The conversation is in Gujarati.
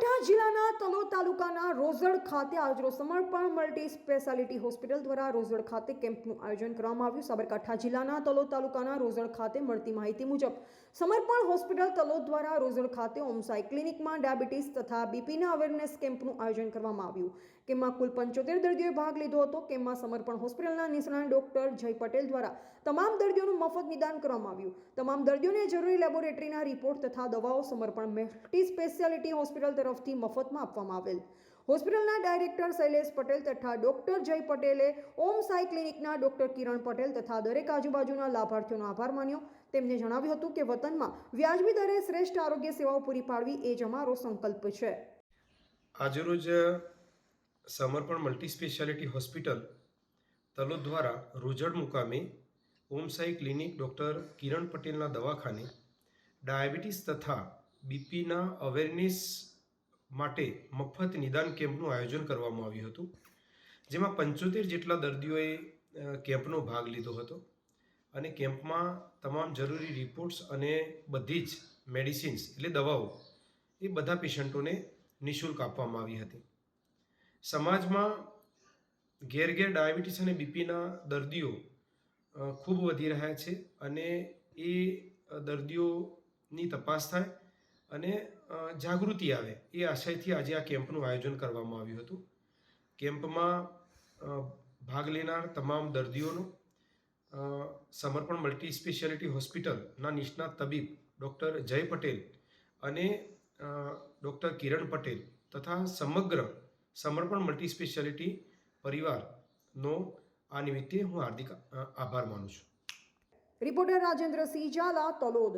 સાબરકાંઠા જિલ્લાના તલોદ તાલુકાના રોઝડ ખાતે આજરોજ સમર્પણ મલ્ટી સ્પેશિયાલિટી હોસ્પિટલ દ્વારા રોઝડ ખાતે કેમ્પનું આયોજન કરવામાં આવ્યું. સાબરકાંઠા જિલ્લાના તલોદ તાલુકાના રોઝડ ખાતે મળતી માહિતી મુજબ, સમર્પણ હોસ્પિટલ તલોદ દ્વારા રોઝડ ખાતે ઓમસાઈ ક્લિનિકમાં ડાયાબિટીસ તથા બીપીના અવેરનેસ કેમ્પનું આયોજન કરવામાં આવ્યું. કેમ્પમાં કુલ પંચોતેર દર્દીઓએ ભાગ લીધો હતો. કેમ્પમાં સમર્પણ હોસ્પિટલના નિષ્ણાત ડોક્ટર જય પટેલ દ્વારા તમામ દર્દીઓનું મફત નિદાન કરવામાં આવ્યું. તમામ દર્દીઓને જરૂરી લેબોરેટરીના રિપોર્ટ તથા દવાઓ સમર્પણ મલ્ટી સ્પેશિયાલિટી હોસ્પિટલ તરફથી મફતમાં આપવામાં આવેલ. હોસ્પિટલના ડાયરેક્ટર શૈલેષ પટેલ તથા ડોક્ટર જય પટેલે ઓમ સાઈ ક્લિનિકના ડોક્ટર કિરણ પટેલ તથા દરેક આજુબાજુના લાભાર્થીઓનો આભાર માન્યો. તેમને જણાવ્યું હતું કે વતનમાં વ્યાજબી દરે શ્રેષ્ઠ આરોગ્ય સેવાઓ પૂરી પાડવી એ જ અમારો સંકલ્પ છે. આજરોજ સમર્પણ મલ્ટી સ્પેશિયાલિટી હોસ્પિટલ તલોદ દ્વારા રોજડ મુકામે ઓમ સાઈ ક્લિનિક ડૉક્ટર કિરણ પટેલના દવાખાને ડાયાબિટીસ તથા બીપીના અવેરનેસ માટે મફત નિદાન કેમ્પનું આયોજન કરવામાં આવ્યું હતું, જેમાં પંચોતેર જેટલા દર્દીઓએ કેમ્પનો ભાગ લીધો હતો અને કેમ્પમાં તમામ જરૂરી રિપોર્ટ્સ અને બધી જ મેડિસિન્સ એટલે દવાઓ એ બધા પેશન્ટોને નિઃશુલ્ક આપવામાં આવી હતી. સમાજમાં ઘેર ઘેર ડાયાબિટીસ અને બીપીના દર્દીઓ ખૂબ વધી રહ્યા છે અને એ દર્દીઓની તપાસ થાય અને જાગૃતિ આવે. એ આશયથી આજે આ કેમ્પનું આયોજન કરવામાં આવ્યું હતું. કેમ્પમાં ભાગ લેનાર તમામ દર્દીઓનું સમર્પણ મલ્ટી સ્પેશિયાલિટી હોસ્પિટલના નિષ્ણાત તબીબ ડૉક્ટર જય પટેલ અને ડૉક્ટર કિરણ પટેલ તથા સમગ્ર સમર્પણ મલ્ટી સ્પેશિયાલિટી પરિવારનો આ નિમિત્તે હું હાર્દિક આભાર માનું છું. રિપોર્ટર રાજેન્દ્ર સિંહ ઝાલા, તલોદ.